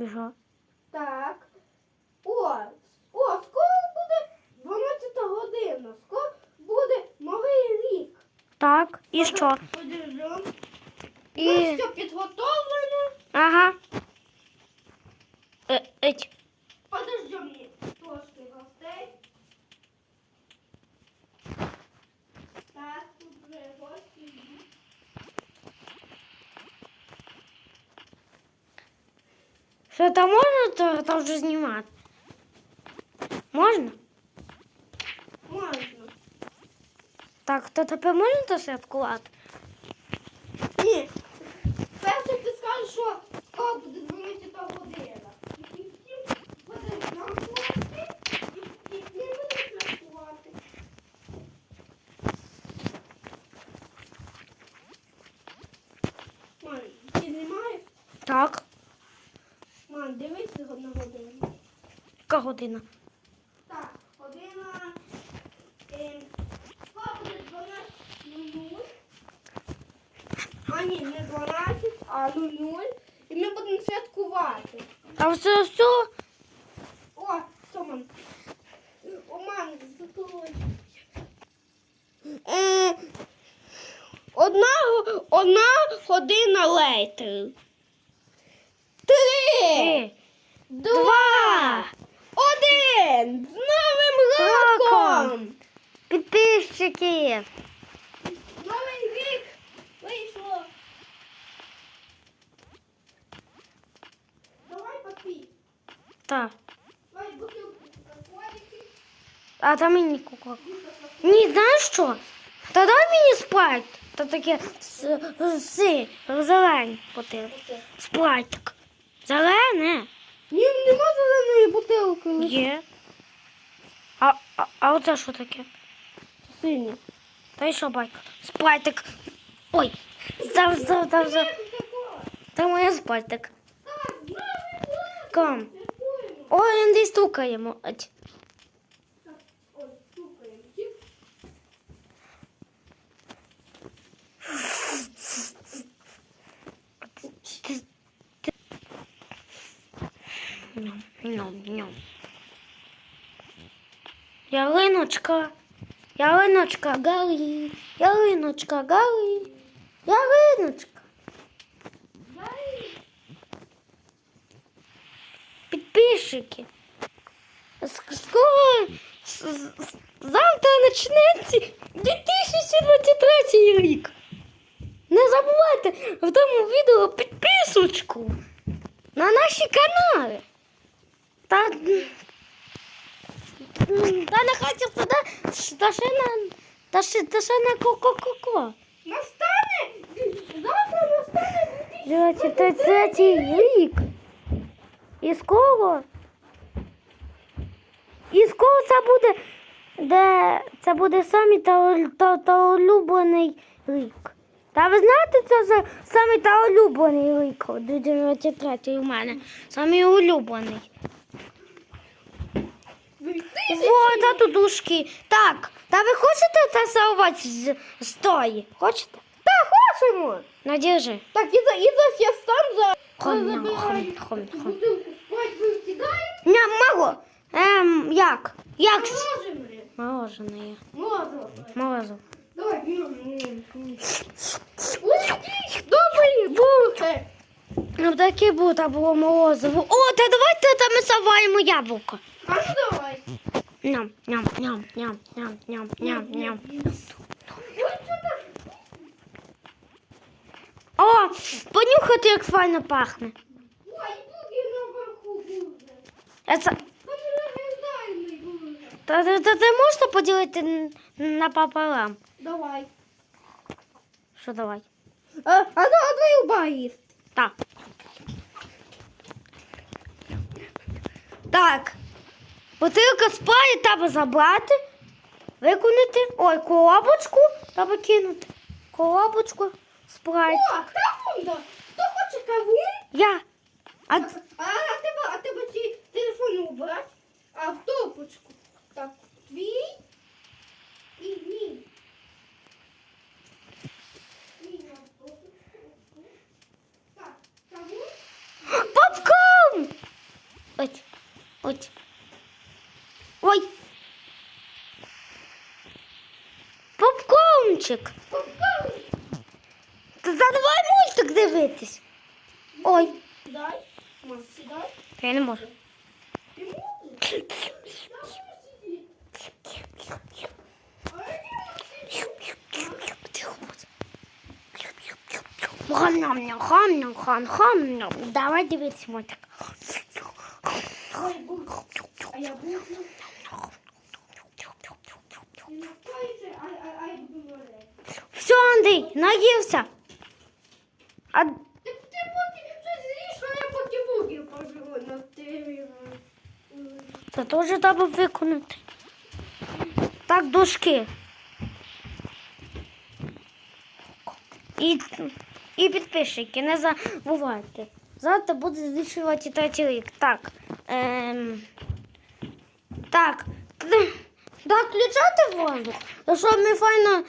Біжу. Так. О, о, скоро буде 12 година. Скоро буде новий рік. Так, і що? Подержу. І... Ну, все підготовлено. Ага. Е, еть. Подождем мені трошки гостей. Так, тут вже гості. йдуть. Що там можна то, там вже знімати? Можна? Можна. Так, то тепер можна то святкувати? Ні. Перше ти скажеш, що скоро буде 12 година. І потім буде святкувати, і, і не буде святкувати. Ман, ти знімаєш? Так. Ман, дивись на годину. Година? Так, година. Е, скоро буде 12.00. А ні, не 12, а 00. І ми будемо святкувати. А все, все. О, що мам? О, мам, закрой. Е, одна, одна година лейтер. Три, Три, два, один. З Новим Роком! Підписчики. Новий рік вийшло. Давай попій. Так. Давай бутилку кока-колики. А там і нікого. Ні, знаєш що? Та дай мені спрайт. Та таке з, з, зелень бутилки. Спрайтик. Зелене? Ні, нема зеленої бутилки. Є. А, а, а оце що таке? Сині. Та й що байка? Спальтик. Ой. Зав, зав, зав, зав. Це моя спальтик. Ком. Ой, він десь стукаємо. Ать. Ой, стукаємо. Ням, ням. Ялиночка, ялиночка, гори, ялиночка, гори, ялиночка. Підписчики. Скоро завтра почнеться 2023 рік. Не забувайте в тому відео підписочку на наші канали. Та, та не хочу туди, та ще на, та ще, та ще на ко-ко-ко-ко. Настане, завтра настане 23 рік. І скоро. І скоро це буде, де це буде самий та, та, та улюблений рік. Та ви знаєте, це за самий та улюблений рік. 23 у мене. Самий улюблений. О, та тудушки. Так, та ви хочете це салвати з, з тої? Хочете? Так, хочемо. Надіжи. Так, і за, і за я стан за... Хом, за- хом, хом, хом. бутилку. Ня, маго. Ем, як? Як? Можемо. Мороженое. Можемо. Давай, бігом. Добрий бухе. Ну таке було, та було морозиво. О, та давайте та ми саваємо яблуко. А ну давай. Ням, ням, ням, ням, ням, ням, ням, ням. Ой, що так? О, понюхати, як файно пахне. Ой, буги наверху буде. Я це... Та не виглядай, буде. Та, та, та, та можна поділити н- напополам? Давай. Що давай? А, а, а давай оба їсти. Так. Так. Бутилка спає, треба забрати, виконати. Ой, коробочку треба кинути. Коробочку, спрайт. О, кавунда. Хто хоче кавун? Я. А, А, а тебе, а тебе телефон убрати? мультик. за давай мультик дивитись. Ой. Дай. Я не можу. Хам-ням-ням-хам-ням-хам-хам-ням. Давай дивитись мультик. А я буду. Все, Андрій, наївся. А Ти, ти поки щось з'їш, а я поки буки поживу на тебе. це теж треба виконати. Так, дошки. І, і підписчики, не забувайте. Завтра буде 2023 рік. Так. Ем, так. Так, включати воздух. Щоб ми файно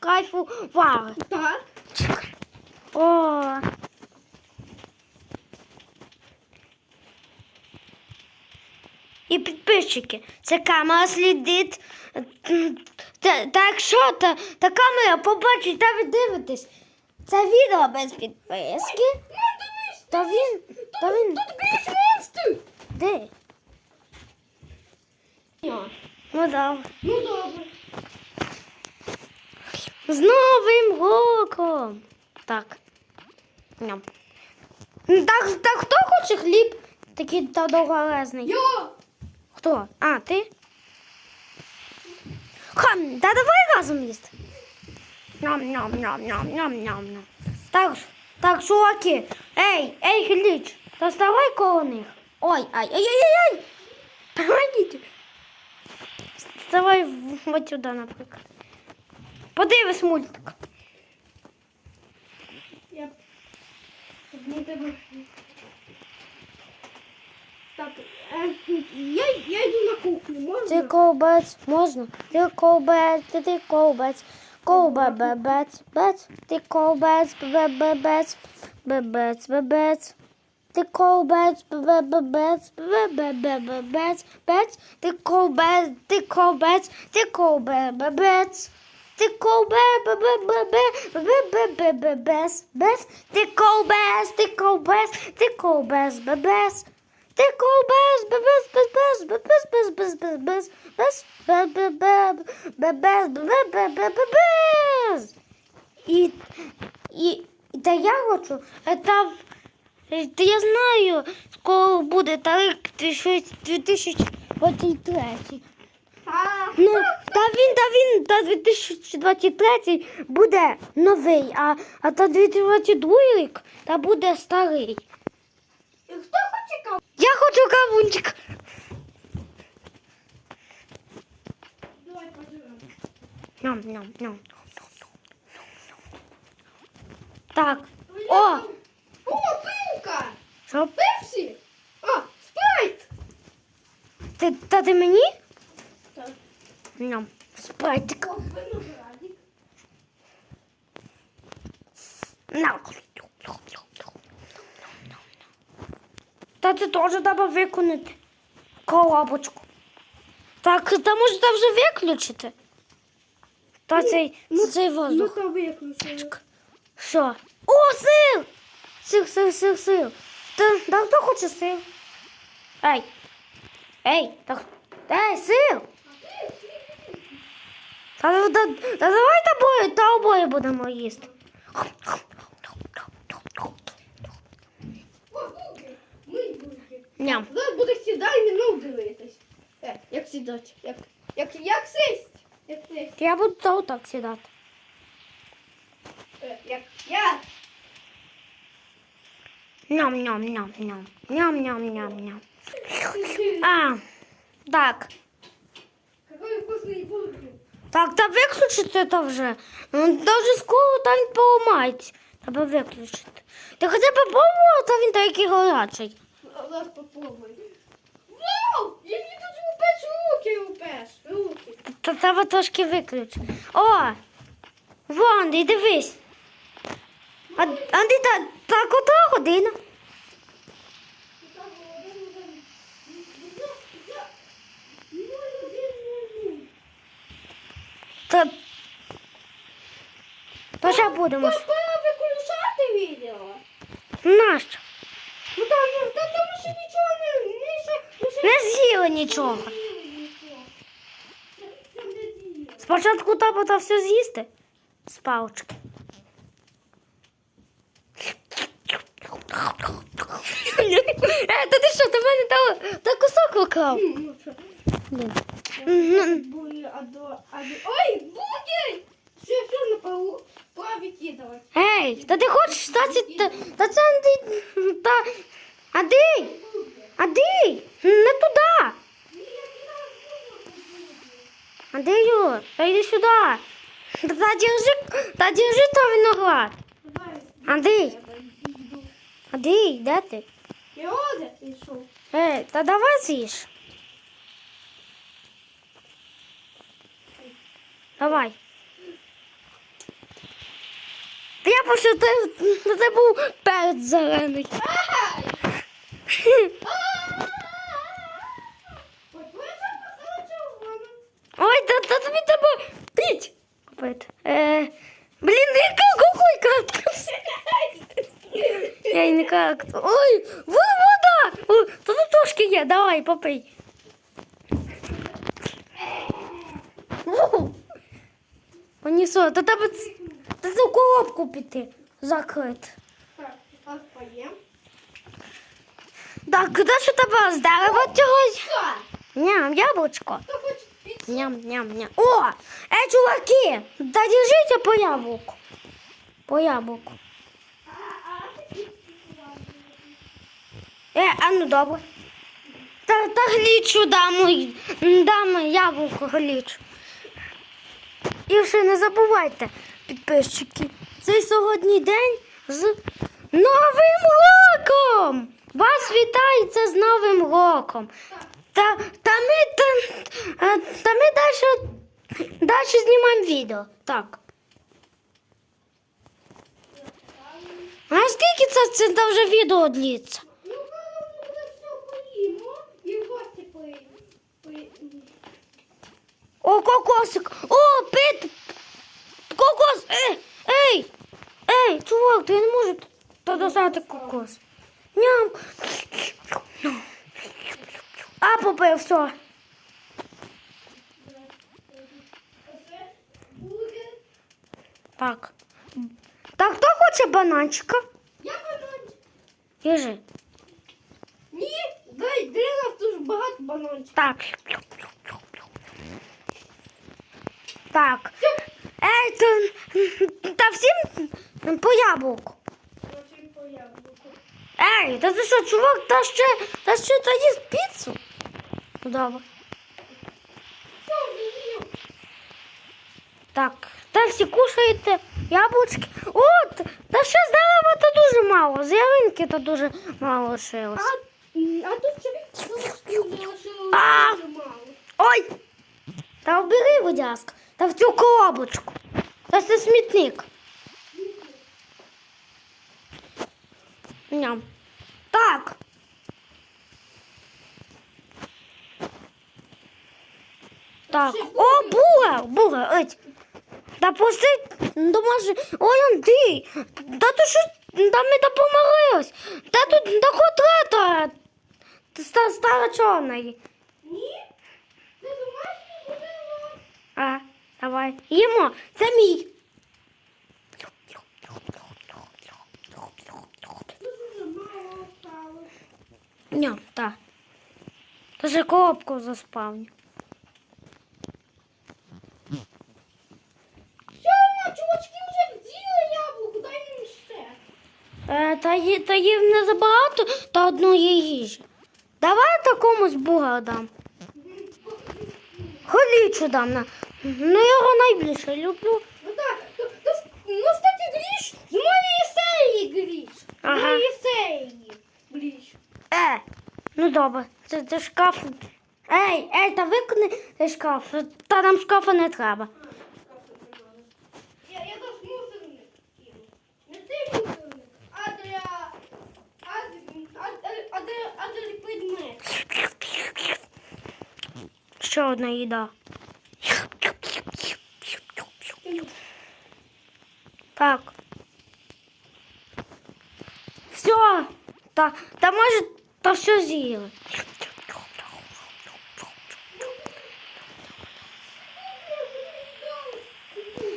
кайфували. Так. О. І підписчики, це камера слідить. Та, так що та, та камера побачить, та ви дивитесь. Це відео без підписки. Ну. Та він. Та він. Тут більш монстр. Де? Ну добре. Ну, добре. З Новим роком. Так. Ням. Так, так хто хоче хліб? Такий та довголезний. Я. Хто? А, ти? Хам, та давай разом їсти. Ням, ням, ням, ням, ням, ням, ням. Так, так, чуваки. Ей, ей, Хліч, та ставай коло них. Ой, ай, ай, ай, ай, ай. Помогите. Вставай вот сюди, наприклад. Подивись мультик. Я. Не тебе. Так, е, я, я йду на кухню, Ти можна? ковбець, можна? Ти ковбець, ти, ти ковбець. Ковбебець, бець, ти ковбець, бебебець, бебець, бебець. Ти ковбець, бебебець, бебебець, бець, ти ковбець, ти ковбець, ти ковбебець ти ковбес, бе-бе-бе-бе-бе-бе-бе-бес, бес, ти ковбес, ти ковбес, ти ковбес, бе-бес, ти ковбес, бе-бес, бес, бе-бес, бе-бес, Бес бес, бе-бе-бе, бе-бес. І, і, та я хочу, та, та я знаю, скоро буде тарик 2023. Ну, та він, та він, та 2023 буде новий, а, а та 2022 рік та буде старий. хто хоче каву? Я хочу кавунчик. Давай поживемо. Ням, ням, ням. Так. О, О, пилка! що? Пепсі! А, спрайт! Ти, та ти мені? Нам спатика. На. Та це теж треба виконати колобочку. Так, та може там вже виключити. Та ну, цей, ну, цей ну, воздух. Ну, то. Що? О, сил! Сил, сил, сил, сил. Та, да, хто хоче сил? Ей, ей, так, ей, сил! Та, та, та, та давай тобою, та обоє будемо їсти. Ням. Зараз буде сідай мінув дивитись. Е, як сідати? Як, як, як сесть? Як сесть? Я буду та отак сідати. Е, як я? Ням, ням, ням, ням. Ням, ням, ням, ням. А, так. Какой вкусный булки. Так, та виключити то вже. Ну, Даже скоро там він поламається. Треба виключити. Ти хоча попробував, то він такий гарячий. Зараз попробуй. Вау! Які тут упеш руки упеш. Руки. Та треба трошки виключити. О! Вон, і дивись. А, Андрій, та, та котра година? Та... То ще будемо. Та пора виключати відео. Нащо? Ну там, ну, та тому що нічого не, не, ще- не, Не з'їли нічого. Спочатку треба то все з'їсти з палочки. Е, та ти що, ти мене та, та кусок викрав? Ну, Ой, буде! Все, все на полу. Пора викидувати. Ей, та ти хочеш стати, та, та це Андрій, та, Андрій, Андрій, не туди. Андрію, та йди сюди. Та, та держи, та держи то виноград. Андрій, Андрій, де ти? Я оде пішов. Ей, та давай з'їж. Давай. Та я пошутив, це, це був перець зелений. Ой, та, та тобі треба піть. Купити. Е, блін, яка кукуйка. Я й не как. Ой, во- вода. Тут трошки є, давай, попий. Понесу, та тебе ц- та за коробку піти закрити. Так, куди ж тебе з дерева цього? Ням, яблучко. Ням, ням, ням. О, е, чуваки, та держите по яблуку. По яблуку. Е, а ну добре. Та, та глічу дам, дам яблуко глічу. І ще не забувайте, підписчики, цей сьогодні день з Новим роком! Вас вітається з Новим роком. Та, та ми, та, е, та ми далі, далі знімаємо відео. Так. А скільки це, це вже відео длиться? Ну, коли ми буде все поїмо, і в гості поїмо. Поїмо. О, кокосик! О, пит! Кокос! Ей! Ей! Ей, чувак, ти не можеш та достати кокос. Ням! А, попив, все. Так. Так, хто хоче бананчика? Я банан. Їжи. Ні, дай, дай нас дуже багато бананчиків. Так. Так. Ей, та, та всім по яблуку. Ей, та ти що, чувак, та ще, та ще та їсть піцу? Ну, добре. Так, та всі кушаєте яблучки. От, та ще з дерева то дуже мало, з ялинки то дуже мало лишилось. А, а тут ще залишилось А! дуже мало. Ой! Та обери, будь ласка, та в цю коробочку. Та це смітник. Ням. Так. Так. О, була, була, ить. Та пусти, домашні. Ой, Андрій, та то що, та ми допомоглись. Та тут та котлета ста- стара чорної. Ні? Ти домашній будинок? А, давай. Їмо. Це мій. Ням, так. Та же коробку заспавню. Все, ма, чувачки вже з'їли яблуко, дай їм ще. Е, та, ї, та їм не забагато та одної їжі. Давай такомусь буга дам. Голічу дам. На. Ну, його найбільше люблю. Ну так, то, то, ну, кстати, Гріш, з моєї серії Гріш. З моєї серії Гріш. Е, ну добре, це, це шкаф. Ей, ей, та викони шкаф. Та нам шкафа не треба. Я, я даже мусорник кину. Не ти мусорник, а для... А, а, а, а, для- а для предмет. Ще одна їда. Так. Все. Та, та може, та все з'їли.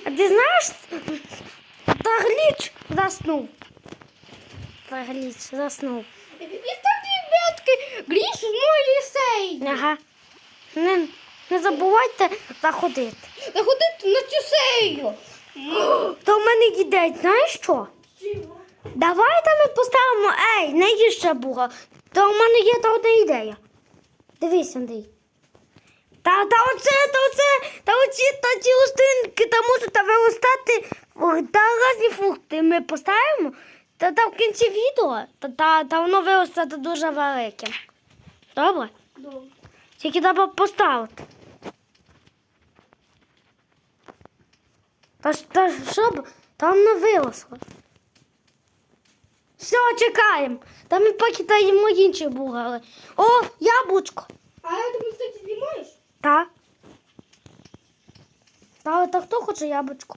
А ти знаєш, та гліч заснув. Та гліч заснув. І так, ребятки, з моєї лісей. Ага. Не, не забувайте заходити. Заходити на цю сею. То в знаєш що? Давайте ми поставимо. Ей, не їж ще була. То в мене є та одна ідея. Дивись, Андрій. Та, та оце, та оце, та оці та ці листинки, та можуть та виростати та різні фрукти. Ми поставимо. Та, та в кінці відео, та, та, та воно виросте дуже великим. Добре? Добре. Тільки треба поставити. Та, та щоб там не виросло. Все, чекаємо. Там ми поки та їмо інші бугали. О, яблучко. А ти, кстати, знімаєш? Та. Та, та хто хоче яблучко?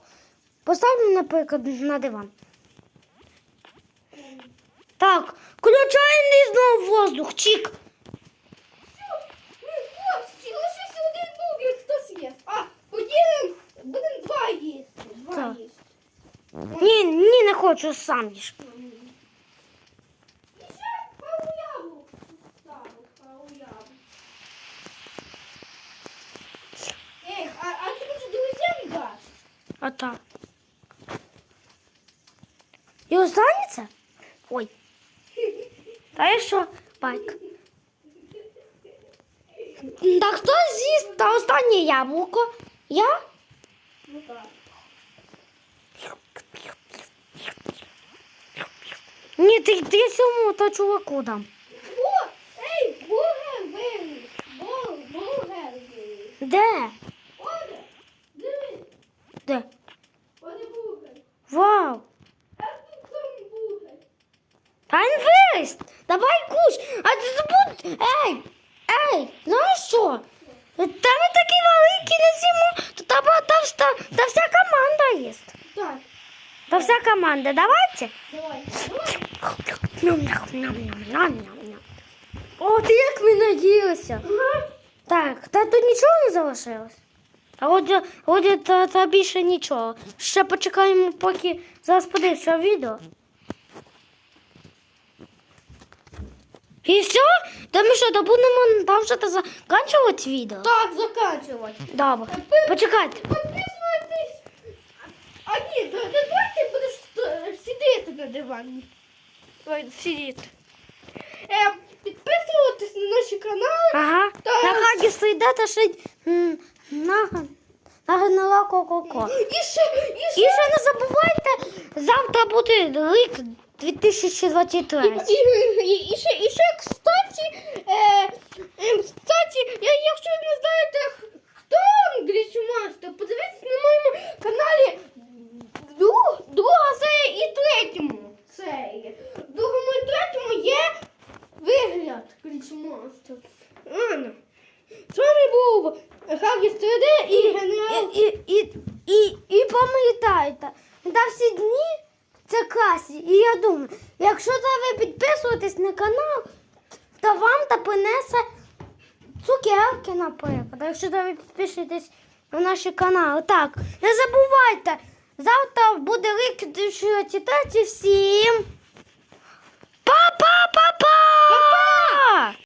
Поставлю, наприклад, на диван. Так, включаємо знову воздух. Чік. Хлопці, лишився один бургер, хтось їсть. А, поділимо, будемо два їсти. Два Так. їсти. Ні, ні, не хочу сам їж. І ще пару яблук. Ставив, пару яблук. Ей, а, а ти може друзям даш? А так. І останеться? Ой. Та і що, байк? Та хто з'їсть та останнє яблуко? Я? Ну так. Ні, ти, ти цьому та чуваку дам. О, ей, бургер виліз. Бул, бургер виліз. Де? Оде, дивись, Де? оде бургер. Вау! А тут там бургер. Та він виріс! Давай куш! А ти забудь! Ей! Ей! Знаєш що? Та ми такі великі не з'їмо, то та, та, та, та, та вся команда їсть. Так, Та вся команда, давайте. давай, давай. О, ти як ми наїлися. Так, та тут нічого не залишилось. А отже, отже та, та більше нічого. Ще почекаємо, поки зараз подивишся відео. І все? Та ми що, то будемо там вже та закінчувати відео? Так, заканчивать. Добре. Почекайте. Підписуйтесь. А ні, да- да- давай будеш сидіти на дивані. Ой, сидіти. Е, підписуватись на наші канали. Ага. Так. На хагі стоїте ще м, на, на ко-ко-ко. І ще, і І ще, ще не забувайте, завтра буде рік 2023. і, і, і, і ще, і ще, кстати, е, е, кстати, я, якщо не знаєте, хто англійський мастер, подивіться на моєму каналі друг, друга серія і третьому серії. В другому і третьому є вигляд Глічмастер. Анна. З вами був Хагіс 3D і генерал. І, і, і, і, і пам'ятайте, та всі дні це класі. І я думаю, якщо та ви підписуєтесь на канал, то вам та принесе цукерки, наприклад. А Якщо та ви підпишетесь на наші канал. Так, не забувайте, завтра буде рік 2023 всім. Па-па-па-па!